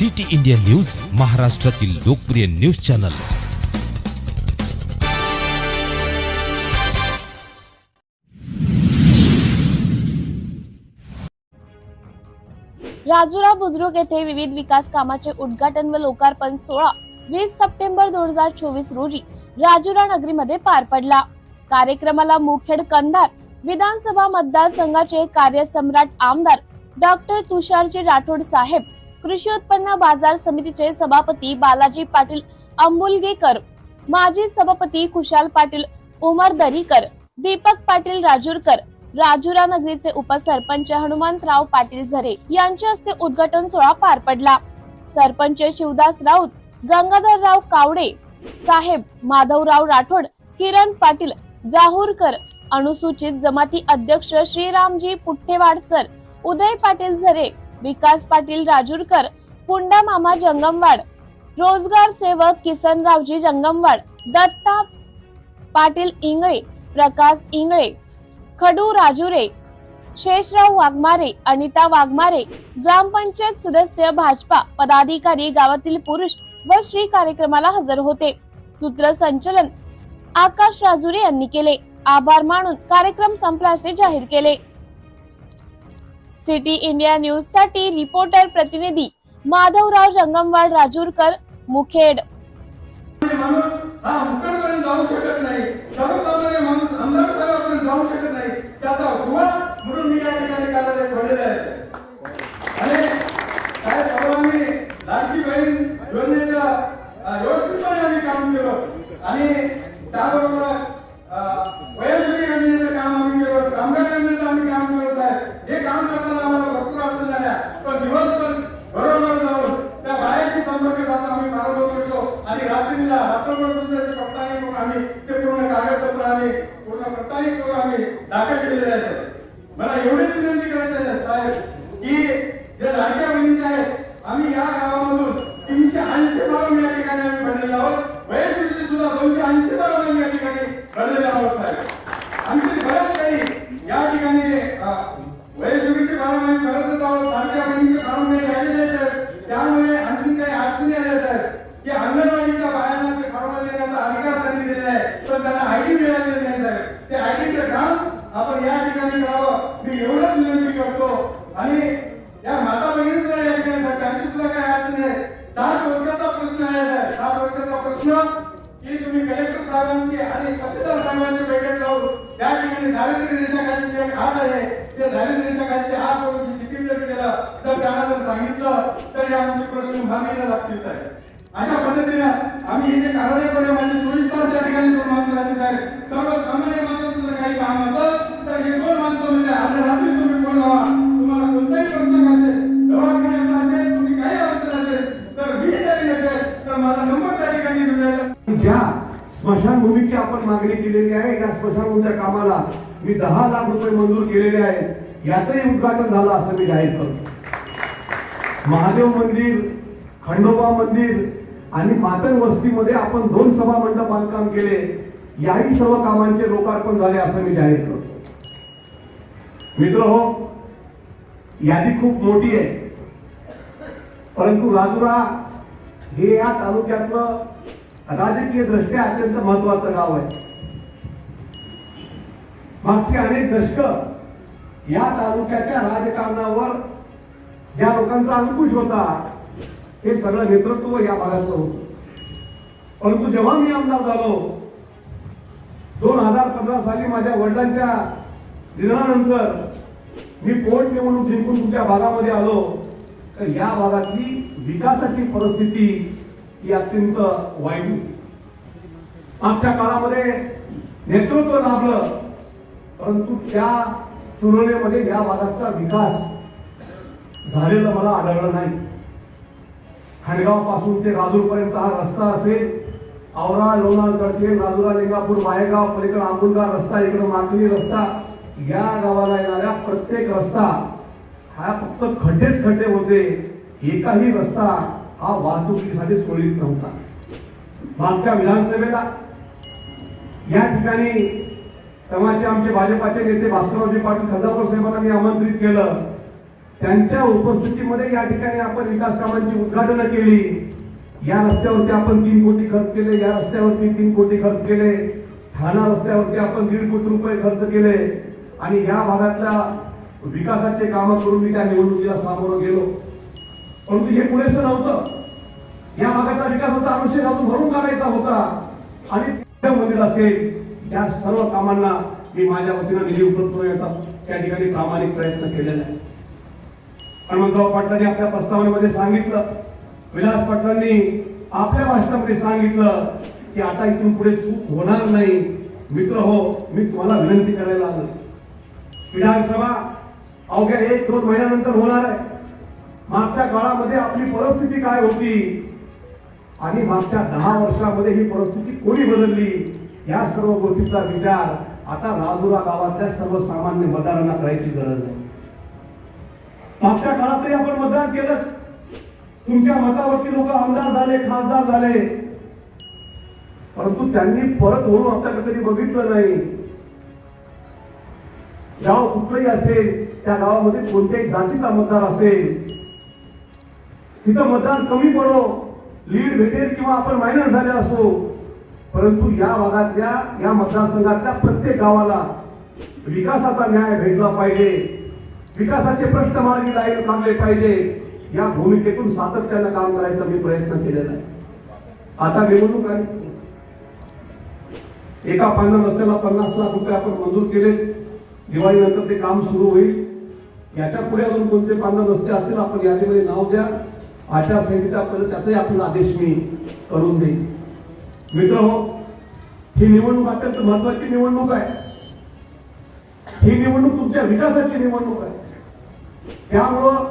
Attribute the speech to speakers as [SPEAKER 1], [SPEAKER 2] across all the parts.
[SPEAKER 1] City India news महाराष्ट्रातील लोकप्रिय news channel.
[SPEAKER 2] Rajura Budruk येथे विविध विकास कामाचे उद्घाटन व लोकार्पण सोहळा वीस सप्टेंबर दोन हजार चोवीस रोजी राजुरा नगरीमध्ये पार पडला. कार्यक्रमाला मुखेड कंधार विधानसभा मतदारसंघाचे कार्यसम्राट आमदार डॉक्टर तुषारजी राठोड साहेब कृषी उत्पन्न बाजार समितीचे सभापती बालाजी पाटील अंबुलगेकर माजी सभापती कुशाल पाटील उमर दरीकर दीपक पाटील राजूरकर राजुरा नगरीचे उपसरपंच हनुमंतराव पाटील झरे यांच्या हस्ते उद्घाटन सोहळा पार पडला. सरपंच शिवदास राऊत गंगाधरराव कावडे साहेब माधवराव राठोड किरण पाटील जाहूरकर अनुसूचित जमाती अध्यक्ष श्रीरामजी पुठ्ठेवाड सर उदय पाटील झरे विकास पाटील राजूरकर पुंडा मामा जंगमवाड रोजगार सेवक किसनरावजी जंगमवाड दत्ता पाटील इंगळे प्रकाश इंगळे खडू राजुरे शेषराव वाघमारे अनिता वाघमारे ग्रामपंचायत सदस्य भाजपा पदाधिकारी गावातील पुरुष व श्री कार्यक्रमाला हजर होते. सूत्रसंचलन आकाश राजुरे यांनी केले. आभार मानून कार्यक्रम संपल्याचे जाहीर केले. सिटी इंडिया न्यूजसाठी रिपोर्टर प्रतिनिधी माधवराव जंगमवाड राजूरकर मुखेड.
[SPEAKER 3] माणूस हा मुक्कामपर्यंत जाऊ शकत नाही सर्वसामान्य माणूस आमदार साहेबांपर्यंत जाऊ शकत नाही त्याचा दुवा म्हणून मी या ठिकाणी कार्यालय खोलेलं आहे आणि काय सर्वांनी लाडकी बहीण योजनेचं अं, व्यवस्थितपणे आम्ही काम केलं आणि त्याबरोबर अं, वयोश्री योजनेचं काम आम्ही केलं कामगार योजनेचं आम्ही काम केलं साहेब हे काम करताना आम्हाला भरपूर अडचण झाल्या पण दिवसभर बरोबर जाऊन त्या बायाशी संपर्क साधून आम्ही मार्ग घेतो आणि रात्रीला रात्रभर तुमच्याचे कप्तानी करून आम्ही ते पूर्ण कागदपत्र आम्ही पूर्ण कप्तानी करून आम्ही दाखल केलेले आहे मला एवढीच विनंती करायची आहे साहेब की जे लाडक्या बहिणीचे आहेत आम्ही या गावामधून तीनशे ऐंशी बारा या ठिकाणी आम्ही भरलेले आहोत वयस्थिती सुद्धा दोनशे ऐंशी बारा या ठिकाणी भरलेले आहोत साहेब आमचे बरेच काही या ठिकाणी अं, वयस्थितीचे कारण आम्ही करतच आहोत लाडक्या बहिणीचे कारण नाही राहिलेले आहेत त्यामुळे आणखी काही अडचणी आल्या आहेत की अंगणवाडीच्या बायांना ते फॉर्म देण्याचा अधिकार त्यांनी दिलेला आहे पण त्यांना आयडी मिळालेली नाही साहेब ते आयडीचं काम आपण या ठिकाणी करावं मी एवढंच विनंती करतो आणि या माता भगिनी सुद्धा या ठिकाणी आहेत, त्यांची सुद्धा काही अडचण आहे साठ वर्षाचा प्रश्न आहे साहेब प्रश्न की तुम्ही कलेक्टर साहेबांची आणि तहसीलदार साहेबांची बैठक लावून त्या ठिकाणी दारिद्र्य रेषाखाली जे हात आहे. ते दारिद्र्य रेषा खालचे हात वरून शिथिल जर केलं तर त्यांना जर सांगितलं तर हे आमचे प्रश्न भागीला लागतील आहे अशा पद्धतीने आम्ही हे जे कार्यालय पण म्हणजे चोवीस तास त्या ठिकाणी दोन माणसं राहतील साहेब. सर्वसामान्य माणसाचं जर काही काम असतं तर हे दोन माणसं म्हणजे आज रात्री तुम्ही कोण लावा तुम्हाला कोणताही प्रश्न असेल दवाखान्याचा असेल तुम्ही काही अडचण असेल तर मी जरी नसेल तर माझा नंबर त्या ठिकाणी दिलेला
[SPEAKER 4] ज्या स्मशानभूमीची आपण मागणी केलेली आहे या स्मशानभूमीच्या कामाला मी दहा लाख रुपये मंजूर केलेले आहेत. याचंही उद्घाटन झालं असं मी जाहीर करतो. महादेव मंदिर खंडोबा मंदिर आणि मातंग वस्तीमध्ये आपण दोन सभा मंडप बांधकाम केले. याही सर्व कामांचे लोकार्पण झाले असं मी जाहीर करतो. मित्र हो यादी खूप मोठी आहे. परंतु राजुरा हे या तालुक्यातलं राजकीय दृष्ट्या अत्यंत महत्वाचं गाव आहे. मागची अनेक दशक या तालुक्याच्या राजकारणावर ज्या लोकांचा अंकुश होता हे सगळं नेतृत्व या भागातलं होत. परंतु जेव्हा मी आमदार झालो दोन हजार पंधरा साली माझ्या वडिलांच्या निधनानंतर मी पोट निवडणूक जिंकून तुमच्या भागामध्ये आलो तर या भागातली विकासाची परिस्थिती ही अत्यंत वाईट होती. काळामध्ये नेतृत्व लाभलं परंतु त्या तुलनेमध्ये या भागाचा विकास झालेला मला आढळलं नाही. खांडगावपासून ते राजूरपर्यंत हा रस्ता असेल औरा लोणार तळके राजुरा लिंगापूर माहेगाव पलीकडे आंबुलगाव रस्ता इकडे मांगली रस्ता या गावाला येणाऱ्या प्रत्येक रस्ता हा फक्त खड्डेच खड्डे होते एकाही रस्ता हा वाहतुकीसाठी सोयीत नव्हता. मागच्या विधानसभेला या ठिकाणी तेव्हाचे आमचे भाजपाचे नेते भास्कररावजी पाटील खजापूर साहेबांना मी आमंत्रित केलं. त्यांच्या उपस्थितीमध्ये या ठिकाणी आपण विकास कामांची उद्घाटनं केली. या रस्त्यावरती आपण तीन कोटी खर्च केले या रस्त्यावरती तीन कोटी खर्च केले ठाणा रस्त्यावरती आपण दीड कोटी रुपये खर्च केले आणि या भागातल्या विकासाचे कामं करून मी त्या निवडणुकीला सामोरं गेलो. परंतु हे पुरेसं नव्हतं. या भागाचा विकासाचा अनुशेष अजून भरून काढायचा होता. आणि मंदिर असेल या सर्व कामांना मी माझ्या वतीनं निधी उपलब्ध याचा त्या ठिकाणी प्रामाणिक प्रयत्न केलेला आहे. हनुमंतराव पाटलांनी आपल्या प्रस्तावनेमध्ये सांगितलं. विलास पाटलांनी आपल्या भाषणामध्ये सांगितलं की आता इथून पुढे चूक होणार नाही. मित्र हो मी तुम्हाला विनंती करायला आलो विधानसभा अवघ्या एक दोन महिन्यानंतर होणार आहे. मागच्या काळामध्ये आपली परिस्थिती काय होती? आणि मागच्या दहा वर्षामध्ये ही परिस्थिती कोणी बदलली? या सर्व गोष्टीचा विचार आता राजुरा गावातल्या सर्वसामान्य मतदारांना करायची गरज आहे. मागच्या काळातही आपण मतदान केलं. तुमच्या मतावरती लोक आमदार झाले खासदार झाले. परंतु त्यांनी परत म्हणून आपल्याकडे कधी बघितलं नाही. गाव कुठलंही असेल त्या गावामध्ये कोणत्याही जातीचा मतदार असेल तिथं मतदान कमी पडो लीड भेटेल किंवा आपण मायनर झाले असो. परंतु या भागातल्या या मतदारसंघातल्या प्रत्येक गावाला विकासाचा न्याय भेटला पाहिजे. विकासाचे प्रश्न मार्गी लाईन काढले पाहिजे. या भूमिकेतून सातत्यानं काम करायचा मी प्रयत्न केलेला आहे. आता निवडणूक आहे एका पांढर रस्त्याला पन्नास लाख रुपये आपण मंजूर केले दिवाळीनंतर ते काम सुरू होईल. याच्यापुढे अजून कोणते पांढर रस्ते असतील आपण यादीमध्ये नाव द्या. आचारसंहितेच्या आपल्याला त्याचाही आपल्याला आदेश मी करून देईन. मित्र हो ही निवडणूक अत्यंत महत्वाची निवडणूक आहे. ही निवडणूक तुमच्या विकासाची निवडणूक आहे. त्यामुळं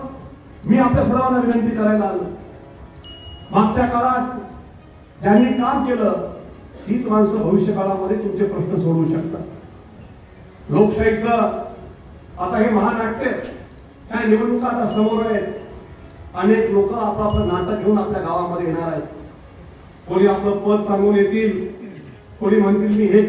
[SPEAKER 4] मी आपल्या सर्वांना विनंती करायला आलो. मागच्या काळात ज्यांनी काम केलं तीच माणसं भविष्य काळामध्ये तुमचे प्रश्न सोडवू शकतात. लोकशाहीचं आता हे महानाट्य काय निवडणुका आता समोर आहेत. अनेक लोक आपापलं नाटक घेऊन आपल्या गावामध्ये येणार आहेत. कोणी आपलं पद सांगून येतील कोणी म्हणतील मी हे